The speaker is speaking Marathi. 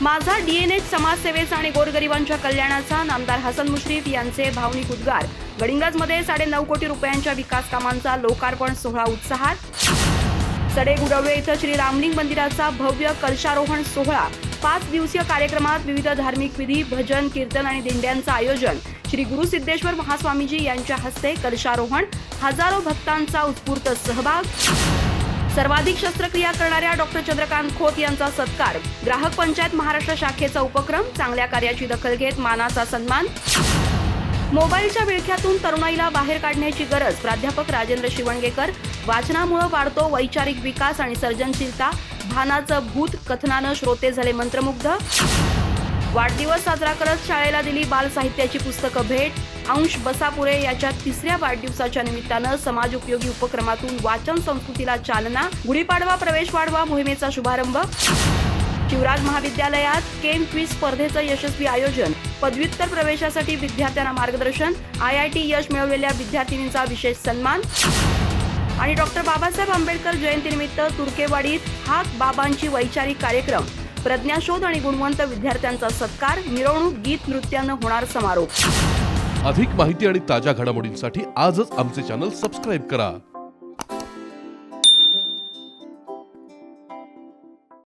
माझा डीएनएच समाजसेवेचा आणि गोरगरिबांच्या कल्याणाचा नामदार हसन मुश्रीफ यांचे भावनिक उद्गार. गडिंग्लजमध्ये साडे नऊ कोटी रुपयांच्या विकास कामांचा लोकार्पण सोहळा उत्साहात. सडे गुडवळे इथं श्री रामलिंग मंदिराचा भव्य कलशारोहण सोहळा. पाच दिवसीय कार्यक्रमात विविध धार्मिक विधी भजन कीर्तन आणि दिंड्यांचं आयोजन. श्री गुरु सिद्धेश्वर महास्वामीजी यांच्या हस्ते कलशारोहण हजारो भक्तांचा उत्स्फूर्त सहभाग. सर्वाधिक शस्त्रक्रिया करणाऱ्या डॉक्टर चंद्रकांत खोत यांचा सत्कार. ग्राहक पंचायत महाराष्ट्र शाखेचा उपक्रम चांगल्या कार्याची दखल घेत मानाचा सन्मान. मोबाईलच्या विळख्यातून तरुणाईला बाहेर काढण्याची गरज प्राध्यापक राजेंद्र शिवणगेकर वाचनामुळे वाढतो वैचारिक विकास आणि सर्जनशीलता. भानाचं भूत कथनानं श्रोते झाले मंत्रमुग्ध. वाढदिवस साजरा करत शाळेला दिली बालसाहित्याची पुस्तकं भेट. अंश बसापुरे याच्या तिसऱ्या वाढदिवसाच्या निमित्तानं समाज उपयोगी उपक्रमातून वाचन संस्कृतीला चालना गुढीपाडवा प्रवेश वाढवा मोहिमेचा शुभारंभ. शिवराज महाविद्यालयात केम क्विज स्पर्धेचं यशस्वी आयोजन. पदव्युत्तर प्रवेशासाठी विद्यार्थ्यांना मार्गदर्शन. आय आय टी यश मिळवलेल्या विद्यार्थिनींचा विशेष सन्मान. आणि डॉक्टर बाबासाहेब आंबेडकर जयंतीनिमित्त तुर्केवाडीत हाक बाबांची वैचारिक कार्यक्रम. प्रज्ञाशोध आणि गुणवंत विद्यार्थ्यांचा सत्कार मिरवणूक गीत नृत्यानं होणार समारोप. अधिक माहिती आणि ताज्या घडामोडींसाठी आजच आमचे चॅनल सबस्क्राईब करा.